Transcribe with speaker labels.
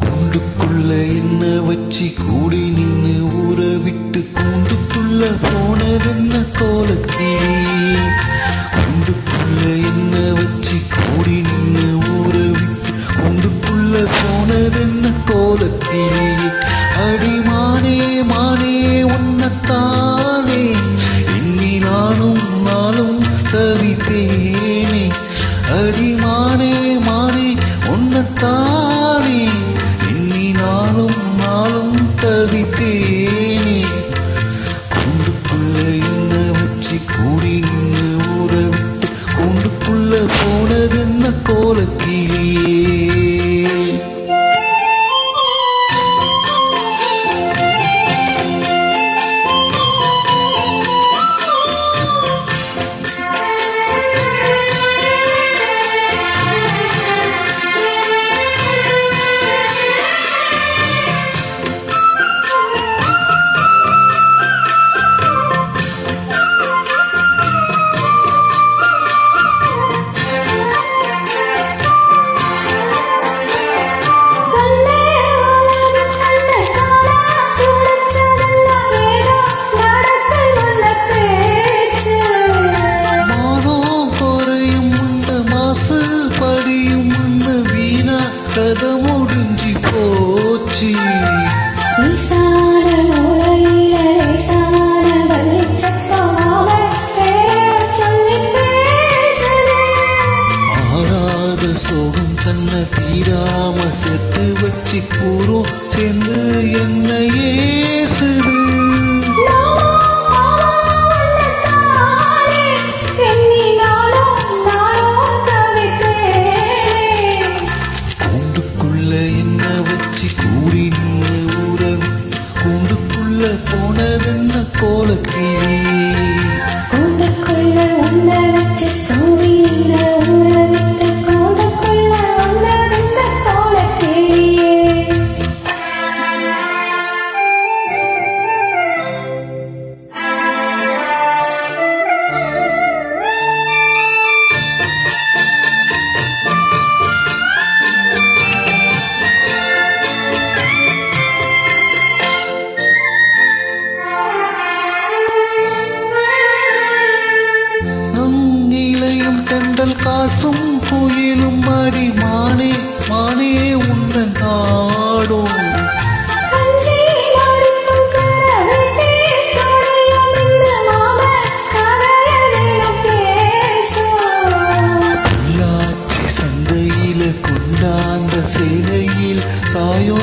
Speaker 1: கூண்டுக்குள்ள என்ன வச்சு கூடி நின்று ஊற விட்டு கூண்டுக்குள்ள போனதென்ன கோலத்திலே கூண்டுக்குள்ள என்ன வச்சு கூடி நின்று ஊற விட்டு கூண்டுக்குள்ள போனதென்ன கோலத்திலே அடிம தவித்தேனே கூண்டுக்குள்ள என்ன வச்சு கூடி நின்று ஊற விட்டு கூண்டுக்குள்ள போனதென்ன கோலத்திலே?
Speaker 2: கண்ணே
Speaker 1: முடிஞ்சு போச்சு.
Speaker 2: ஈசான
Speaker 1: மாறாத சோகம் தன்னை தீராம செத்து வச்சு கூறும் சேர்ந்து என்ன ஏசுது. கூண்டுக்குள்ள போனதென்ன கோலத்திலே
Speaker 2: தொடையும் இந்த மாம கதையதிலும் பேசும்.
Speaker 1: உள்ளாட்சி சந்தையில கொண்டாந்த சேலையில் தாயோ